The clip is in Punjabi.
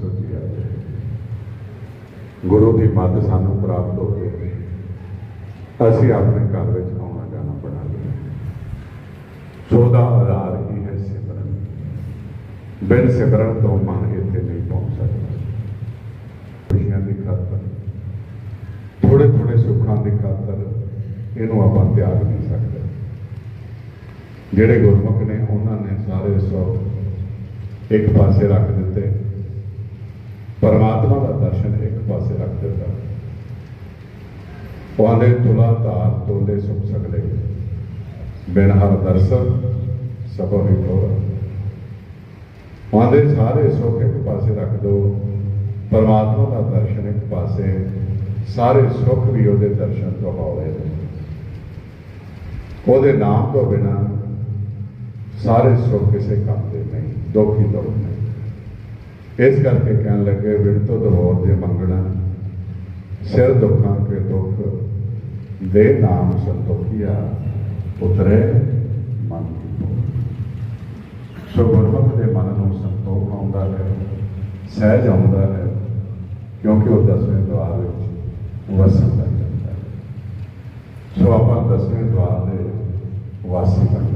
ਸੋਚੀ ਆ ਗੁਰੂ ਦੀ ਮੱਤ ਸਾਨੂੰ ਪ੍ਰਾਪਤ ਹੋ ਗਈ। ਅਸੀਂ ਆਪਣੇ ਘਰ ਵਿੱਚ ਆਉਣਾ ਜਾਣਾ ਬਣਾ ਲਿਆ ਸੋਦਾ ਆਧਾਰ ਹੀ ਹੈ ਸਿਮਰਨ। ਬਿਨ ਸਿਮਰਨ ਤੋਂ ਮਨ ਇੱਥੇ ਨਹੀਂ ਪਹੁੰਚ ਸਕਦਾ। ਖੁਸ਼ੀਆਂ ਦੀ ਖਾਤਰ ਥੋੜੇ ਥੋੜੇ ਸੁੱਖਾਂ ਦੀ ਖਾਤਰ ਇਹਨੂੰ ਆਪਾਂ ਤਿਆਗ ਨਹੀਂ ਸਕਦੇ। ਜਿਹੜੇ ਗੁਰਮੁਖ ਨੇ, ਉਹਨਾਂ ਨੇ ਸਾਰੇ ਸੌ ਇੱਕ ਪਾਸੇ ਰੱਖ ਦਿੱਤੇ। ਪਰਮਾਤਮਾ ਦਾ ਦਰਸ਼ਨ ਇੱਕ ਪਾਸੇ ਰੱਖ ਦਿੱਤਾ। ਉਹਦੇ ਤੁਲਾ ਧਾਰ ਤੋਲੇ ਸੁਖ ਸਗਲੇ ਬਿਨ ਹਰ ਦਰਸ਼ਨ ਸਭੋ ਹੀ ਤੋਰਾ ਉਹਦੇ ਸਾਰੇ ਸੁੱਖ ਇੱਕ ਪਾਸੇ ਰੱਖ ਦੋ। ਪਰਮਾਤਮਾ ਦਾ ਦਰਸ਼ਨ ਇੱਕ ਪਾਸੇ, ਸਾਰੇ ਸੁੱਖ ਵੀ ਉਹਦੇ ਦਰਸ਼ਨ ਤੋਂ ਹੌਲੇ ਨੇ। ਉਹਦੇ ਨਾਮ ਤੋਂ ਬਿਨਾ ਸਾਰੇ ਸੁੱਖ ਕਿਸੇ ਕੰਮ ਦੇ ਨਹੀਂ, ਦੁੱਖ ਹੀ ਦੁੱਖ ਨਹੀਂ ਇਸ ਕਰਕੇ ਕਹਿਣ ਲੱਗੇ ਵਿਣ ਦਹੋਰ ਦੇ ਮੰਗਣਾ, ਸਿਰ ਦੁੱਖਾਂ ਕੇ ਦੁੱਖ, ਦੇ ਨਾਮ ਸੰਤੋਖੀਆ, ਉਤਰੇ ਮਨ ਕੀ ਸੋ ਗੁਰਮੁਖ ਦੇ ਮਨ ਨੂੰ ਸੰਤੋਖ ਆਉਂਦਾ ਹੈ, ਸਹਿਜ ਆਉਂਦਾ ਹੈ, ਕਿਉਂਕਿ ਉਹ ਦਸਵੇਂ ਦਵਾਰ ਵਿੱਚ ਵਸਣ ਲੱਗ ਜਾਂਦਾ ਹੈ। ਸੋ ਆਪਾਂ ਦਸਵੇਂ ਦਵਾਰ ਦੇ ਵਾਸੀ ਬਣ